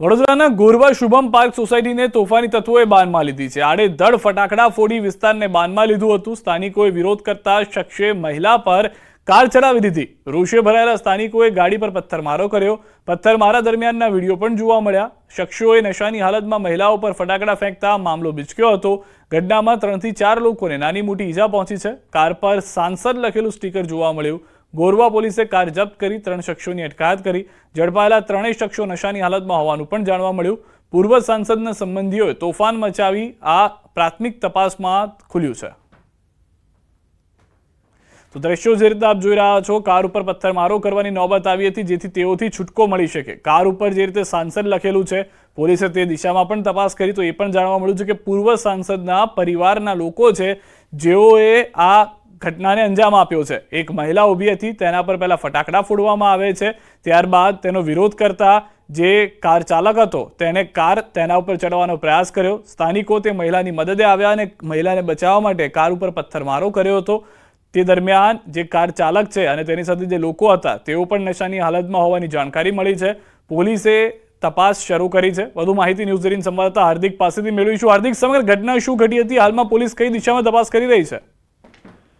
વડોદરાના ગોરવા શુભમ પાર્ક સોસાયટીને તોફાની તત્વોએ બાનમાં લીધી છે. આડે ધડ ફટાકડા ફોડી વિસ્તારને બાનમાં લીધું હતું. સ્થાનિકોએ વિરોધ કરતા શખ્સે મહિલા પર કાર ચડાવી દીધી. રોષે ભરાયેલા સ્થાનિકોએ ગાડી પર પથ્થરમારો કર્યો. પથ્થરમારા દરમિયાનના વીડિયો પણ જોવા મળ્યા. શખ્સોએ નશાની હાલતમાં મહિલાઓ પર ફટાકડા ફેંકતા મામલો બીચક્યો હતો. ઘટનામાં ત્રણથી ચાર લોકોને નાની મોટી ઈજા પહોંચી છે. કાર પર સાંસદ લખેલું સ્ટીકર જોવા મળ્યું. ગોરવા પોલીસે કાર જપ્ત કરી, ત્રણ શખ્સોની અટકાયત કરી. ઝડપાયેલા ત્રણેય શખ્સો નશાની હાલતમાં હોવાનું પણ જાણવા મળ્યું. પૂર્વ સાંસદના સંબંધીઓએ તોફાન મચાવી આ પ્રાથમિક તપાસમાં ખુલ્યું છે. તો દ્રશ્યો જે રીતે આપ જોઈ રહ્યા છો, કાર ઉપર પથ્થરમારો કરવાની નોબત આવી હતી, જેથી તેઓથી છૂટકો મળી શકે. કાર ઉપર જે રીતે સાંસદ લખેલું છે, પોલીસે તે દિશામાં પણ તપાસ કરી, તો એ પણ જાણવા મળ્યું છે કે પૂર્વ સાંસદના પરિવારના લોકો છે, જેઓએ આ ઘટનાને અંજામ આપ્યો છે. એક મહિલા ઊભી હતી, તેના પર પહેલા ફટાકડા ફોડવામાં આવે છે. ત્યારબાદ તેનો વિરોધ કરતા જે કાર ચાલક હતો તેને કાર તેના ઉપર ચડવાનો પ્રયાસ કર્યો. સ્થાનિકો તે મહિલાની મદદે આવ્યા અને મહિલાને બચાવવા માટે કાર ઉપર પથ્થરમારો કર્યો હતો. તે દરમિયાન જે કાર ચાલક છે અને તેની સાથે જે લોકો હતા, તેઓ પણ નશાની હાલતમાં હોવાની જાણકારી મળી છે. પોલીસે તપાસ શરૂ કરી છે. વધુ માહિતી ન્યૂઝ એટીન સંવાદદાતા હાર્દિક પાસેથી મેળવીશું. હાર્દિક, સમગ્ર ઘટના શું ઘટી હતી? હાલમાં પોલીસ કઈ દિશામાં તપાસ કરી રહી છે?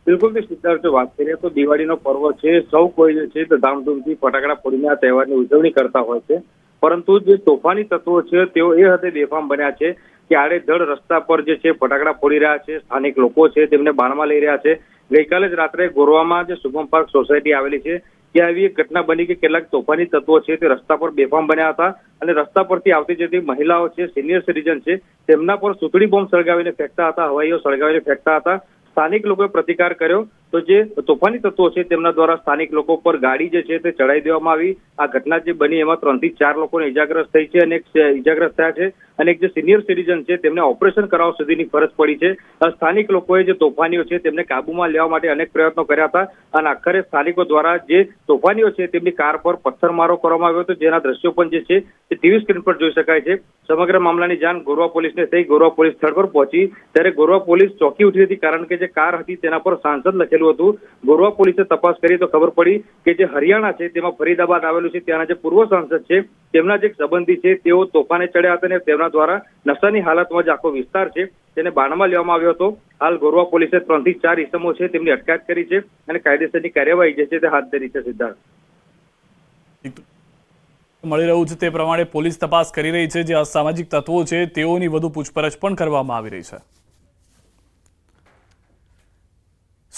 બિલકુલ સિદ્ધાર્થ વાત કરીએ તો દિવાળીનો પર્વ છે, સૌ કોઈ જે છે તે ધામધૂમથી ફટાકડા ફોડીને આ તહેવારની ઉજવણી કરતા હોય છે. પરંતુ જે તોફાની તત્વો છે, તેઓ એ હદે બેફામ બન્યા છે કે આડેધડ રસ્તા પર જે છે ફટાકડા ફોડી રહ્યા છે, સ્થાનિક લોકો છે તેમને બાણમાં લઈ રહ્યા છે. ગઈકાલે જ રાત્રે ગોરવામાં જે શુભમ પાર્ક સોસાયટી આવેલી છે, ત્યાં આવી એક ઘટના બની કે કેટલાક તોફાની તત્વો છે તે રસ્તા પર બેફામ બન્યા હતા અને રસ્તા પરથી આવતી જતી મહિલાઓ છે સિનિયર સિટીઝન છે, તેમના પર સુતળી બોમ્બ સળગાવીને ફેંકતા હતા, હવાઈઓ સળગાવીને ફેંકતા હતા. સ્થાનિક લોકોએ પ્રતિકાર કર્યો તો જે તોફાની તત્વો છે તેમના દ્વારા સ્થાનિક લોકો પર ગાડી જે છે તે ચડાવી દેવામાં આવી. આ ઘટના જે બની એમાં ત્રણથી ચાર લોકોને ઇજાગ્રસ્ત થઈ છે અને ઇજાગ્રસ્ત થયા છે અને એક જે સિનિયર સિટીઝન છે તેમને ઓપરેશન કરાવવા સુધીની ફરજ પડી છે. સ્થાનિક લોકોએ જે તોફાનીઓ છે તેમને કાબુમાં લેવા માટે અનેક પ્રયત્નો કર્યા હતા. અને આખરે સ્થાનિકો દ્વારા જે તોફાનીઓ છે તેમની કાર પર પથ્થરમારો કરવામાં આવ્યો હતો. જેના દ્રશ્યો પણ જે છે તે ટીવી સ્ક્રીન પર જોઈ શકાય છે. સમગ્ર મામલાની જાણ ગોરવા પોલીસને થઈ. ગોરવા પોલીસ સ્થળ પર પહોંચી. ત્યારે ગોરવા પોલીસ ચોકી ઉઠી હતી કારણ કે જે કાર હતી તેના પર સાંસદ લખેલું હતું. ગોરવા પોલીસે તપાસ કરી તો ખબર પડી કે જે હરિયાણા છે, તેમાં ફરીદાબાદ આવેલું છે, ત્યાંના જે પૂર્વ સાંસદ છે, તેમના જે સંબંધી છે, તેઓ તોફાને ચડ્યા હતા અને તેમના દ્વારા નશાની હાલતમાં જે આખો વિસ્તાર છે, તેને બાણમાં લેવામાં આવ્યો હતો. હાલ ગોરવા પોલીસે ત્રણથી ચાર ઇસમો છે, તેમની અટકાયત કરી છે અને કાયદેસરની કાર્યવાહી જે છે તે હાથ ધરી છે સિદ્ધાર્થ. મળી રહ્યું છે તે પ્રમાણે પોલીસ તપાસ કરી રહી છે, જે અસામાજિક તત્વો છે, તેઓની વધુ પૂછપરછ પણ કરવામાં આવી રહી છે.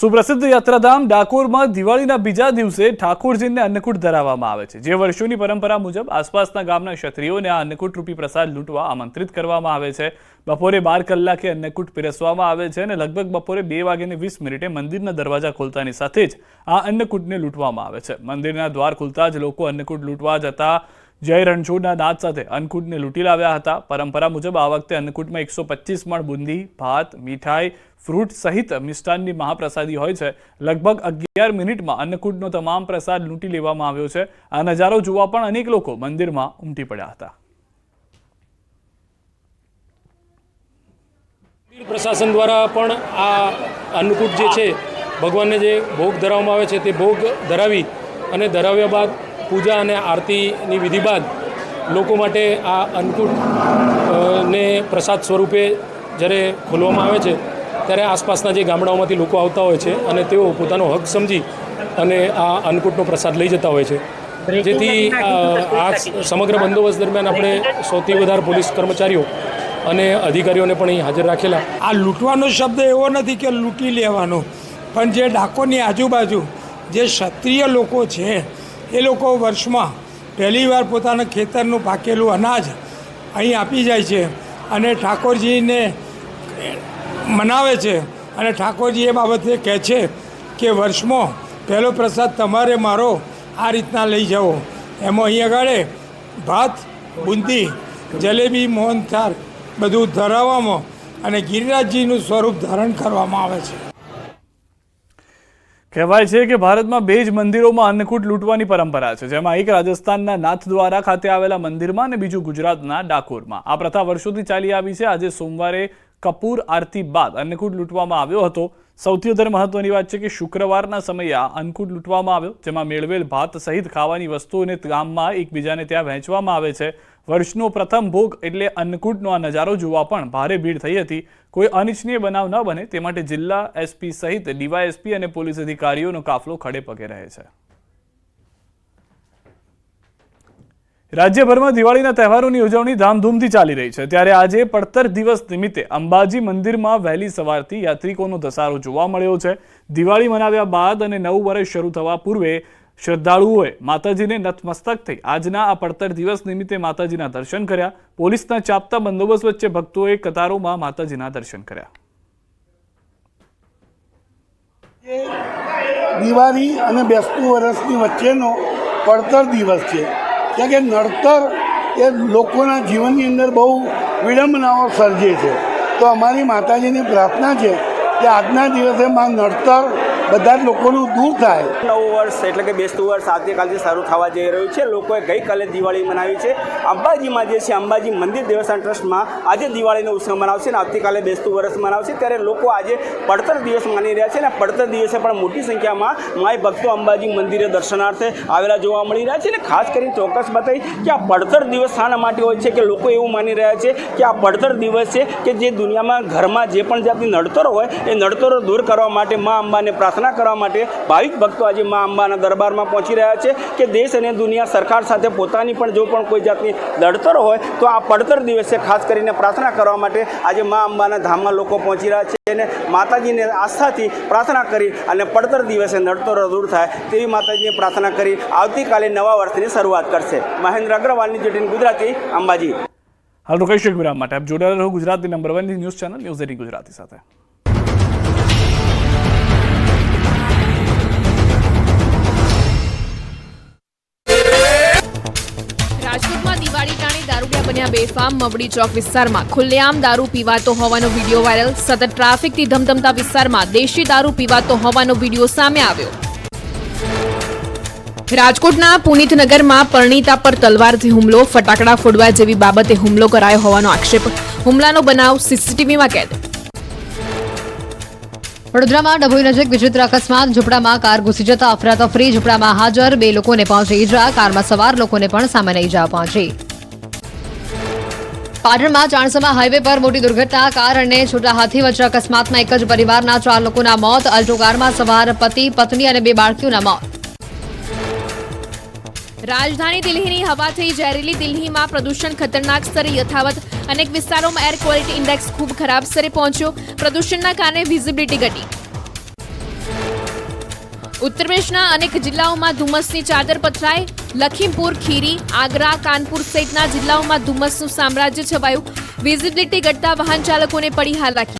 સુપ્રસિદ્ધ યાત્રાધામ ડાકોરમાં દિવાળીના બીજા દિવસે ઠાકોરજીને અન્નકૂટ ધરાવવામાં આવે છે. જે વર્ષોની પરંપરા મુજબ આસપાસના ગામના ક્ષત્રિયોને આ અન્નકૂટ રૂપી પ્રસાદ લૂંટવા આમંત્રિત કરવામાં આવે છે. બપોરે બાર કલાકે અન્નકૂટ પીરસવામાં આવે છે અને લગભગ બપોરે બે વાગ્યાને વીસ મિનિટે મંદિરના દરવાજા ખોલતાની સાથે જ આ અન્નકૂટને લૂંટવામાં આવે છે. મંદિરના દ્વાર ખુલતા જ લોકો અન્નકૂટ લૂંટવા જતા જય રણછોડના દાંત સાથે અન્નકૂટને લૂંટી લાવ્યા હતા. પરંપરા મુજબ આ વખતે અન્નકૂટમાં એકસો પચીસ મણ બુંદી, ભાત, મીઠાઈ, ફ્રૂટ સહિત મિષ્ટાનની મહાપ્રસાદી હોય છે. લગભગ અગિયાર મિનિટમાં અન્નકૂટનો તમામ પ્રસાદ લૂંટી લેવામાં આવ્યો છે. આ નજારો જોવા પણ અનેક લોકો મંદિરમાં ઉમટી પડ્યા હતા. પ્રશાસન દ્વારા પણ આ અન્નકૂટ જે છે, ભગવાનને જે ભોગ ધરાવવામાં આવે છે તે ભોગ ધરાવી અને ધરાવ્યા બાદ પૂજા અને આરતીની વિધિ બાદ લોકો માટે આ અન્નકૂટ ને પ્રસાદ સ્વરૂપે જ્યારે ખોલવામાં આવે છે ત્યારે આસપાસના જે ગામડાઓમાંથી લોકો આવતા હોય છે અને તેઓ પોતાનો હક સમજી અને આ અન્નકૂટનો પ્રસાદ લઈ જતા હોય છે. જેથી આ સમગ્ર બંદોબસ્ત દરમિયાન આપણે સૌથી વધારે પોલીસ કર્મચારીઓ અને અધિકારીઓને પણ અહીં હાજર રાખેલા. આ લૂંટવાનો શબ્દ એવો નથી કે લૂંટી લેવાનો પણ જે ડાકોરની આજુબાજુ જે ક્ષત્રિય લોકો છે એ લોકો વર્ષમાં પહેલીવાર પોતાના ખેતરનું પાકેલું અનાજ અહીં આપી જાય છે અને ઠાકોરજીને મનાવે છે અને ઠાકોરજી એ બાબતે કહે છે કે વર્ષમાં પહેલો પ્રસાદ તમારે મારો આ રીતના લઈ જાઓ એમાં અહીં આગળ ભાત, બુંદી, જલેબી, મોહનથાળ બધું ધરાવવામાં અને ગિરિરાજજીનું સ્વરૂપ ધારણ કરવામાં આવે છે. કહેવાય છે કે ભારતમાં બે જ મંદિરોમાં અન્નકૂટ લૂંટવાની પરંપરા છે, જેમાં એક રાજસ્થાનના નાથદ્વારા ખાતે આવેલા મંદિરમાં અને બીજું ગુજરાતના ડાકોરમાં. આ પ્રથા વર્ષોથી ચાલી આવી છે. આજે સોમવારે કપૂર આરતી બાદ અન્નકૂટ લૂંટવામાં આવ્યો હતો. સૌથી વધારે મહત્વની વાત છે કે શુક્રવારના સમયે આ અન્નકૂટ લૂંટવામાં આવ્યો, જેમાં મેળવેલ ભાત સહિત ખાવાની વસ્તુઓને ગામમાં એકબીજાને ત્યાં વહેંચવામાં આવે છે. વર્ષનો પ્રથમ ભોગ એટલે અન્નકૂટનો આ નજારો જોવા પણ ભારે ભીડ થઈ હતી. કોઈ અનિચ્છનીય બનાવ ન બને, તે માટે જિલ્લા એસપી સહિત ડીવાયએસપી અને પોલીસ અધિકારીઓનો કાફલો ખડે પગે રહે છે. રાજ્યભરમાં દિવાળીના તહેવારોની ઉજવણી ધામધૂમથી ચાલી રહી છે. ત્યારે આજે પડતર દિવસ નિમિત્તે અંબાજી મંદિરમાં વહેલી સવારથી યાત્રિકોનો ધસારો જોવા મળ્યો છે. દિવાળી મનાવ્યા બાદ અને નવું વર્ષ શરૂ થવા પૂર્વે શ્રદ્ધાળુઓએ માતાજીને નતમસ્તક થઈ આજના આ પડતર દિવસ નિમિત્તે માતાજીના દર્શન કર્યા. પોલીસના ચાપતા બંદોબસ્ત વચ્ચે ભક્તોએ કતારોમાં માતાજીના દર્શન કર્યા. દિવાળી અને બેસતું વર્ષની વચ્ચેનો પડતર દિવસ છે. કારણ કે નડતર એ લોકોના જીવનની અંદર બહુ વિડંબનાઓ સર્જે છે. તો અમારી માતાજીની પ્રાર્થના છે કે આજના દિવસે માં નડતર બધા લોકોનું દૂર થાય. નવું વર્ષ એટલે કે બેસતું વર્ષ આવતીકાલથી શરૂ થવા જઈ રહ્યું છે. લોકોએ ગઈકાલે દિવાળી મનાવી છે. અંબાજીમાં જે છે, અંબાજી મંદિર દેવસ્થાન ટ્રસ્ટમાં આજે દિવાળીનો ઉત્સવ મનાવશે અને આવતીકાલે બેસતું વર્ષ મનાવશે. ત્યારે લોકો આજે પડતર દિવસ માની રહ્યા છે અને પડતર દિવસે પણ મોટી સંખ્યામાં માય ભક્તો અંબાજી મંદિરે દર્શનાર્થે આવેલા જોવા મળી રહ્યા છે અને ખાસ કરીને ચોક્કસ બતાવી કે આ પડતર દિવસ શાના માટે હોય છે કે લોકો એવું માની રહ્યા છે કે આ પડતર દિવસ છે કે જે દુનિયામાં ઘરમાં જે પણ જાતની નડતરો હોય, એ નડતરો દૂર કરવા માટે મા અંબાને પ્રાર્થના કરવા માટે ભાવિક ભક્તો આજે મા અંબાના દરબારમાં પહોંચી રહ્યા છે કે દેશ અને દુનિયા સરકાર સાથે પોતાની પણ જો પણ કોઈ જાતની લડતરો હોય, તો આ પડતર દિવસે ખાસ કરીને પ્રાર્થના કરવા માટે આજે મા અંબાના ધામમાં લોકો પહોંચી રહ્યા છે અને માતાજીને આસ્થાથી પ્રાર્થના કરી અને પડતર દિવસે નડતરો દૂર થાય તેવી માતાજીને પ્રાર્થના કરી આવતીકાલે નવા વર્ષની શરૂઆત કરશે. મહેન્દ્ર અગ્રવાલની જેટીન ગુજરાતી અંબાજી. હાલ રોકાઈ શકું વિરામ માટે આપ જોડાયેલા રહો ગુજરાતી નંબર વનની news channel news eighteen Gujarati સાથે. બન્યા બેફામ મબડી ચોક વિસ્તારમાં ખુલ્લેઆમ દારૂ પીવાતો હોવાનો વીડિયો વાયરલ. સતત ટ્રાફિકથી ધમધમતા વિસ્તારમાં દેશી દારૂ પીવાતો હોવાનો વીડિયો સામે આવ્યો. રાજકોટના પુનિતનગરમાં પરણીતા પર તલવારથી હુમલો, ફટાકડા ફોડવા જેવી બાબતે હુમલો કરાયો હોવાનો આક્ષેપ. હુમલાનો બનાવ સીસીટીવીમાં કેદ. વડોદરામાં ડભોઈ નજીક વિચિત્ર અકસ્માત. ઝૂંપડામાં કાર ઘૂસી જતા અફરાતફરી ઝૂંપડામાં હાજર બે લોકોને પહોંચી ઈજા. કારમાં સવાર લોકોને પણ સામાન્ય ઈજા પહોંચી. પાટણમાં ચાણસમા હાઈવે પર મોટી દુર્ઘટના કાર અને છોટા હાથી વચ્ચે અકસ્માતમાં એક જ પરિવારના ચાર લોકોના મોત. અલ્ટો કારમાં સવાર પતિ, પત્ની અને બે બાળકીઓના મોત. રાજધાની દિલ્હીની હવાથી ઝેરીલી દિલ્હીમાં પ્રદૂષણ ખતરનાક સ્તરે યથાવત અનેક વિસ્તારોમાં એર ક્વોલિટી ઇન્ડેક્સ ખૂબ ખરાબ સ્તરે પહોંચ્યો. પ્રદૂષણના કારણે વિઝિબિલિટી ઘટી. ઉત્તર પ્રદેશના અનેક જિલ્લાઓમાં ધુમ્મસની ચાદર પથરાઈ. લખીમપુર, ખીરી, આગ્રા, કાનપુર સહિતના જિલ્લાઓમાં ધુમ્મસનું સામ્રાજ્ય છવાયું. વિઝિબિલિટી ઘટતા વાહન ચાલકોને પડી હાલ રાખી.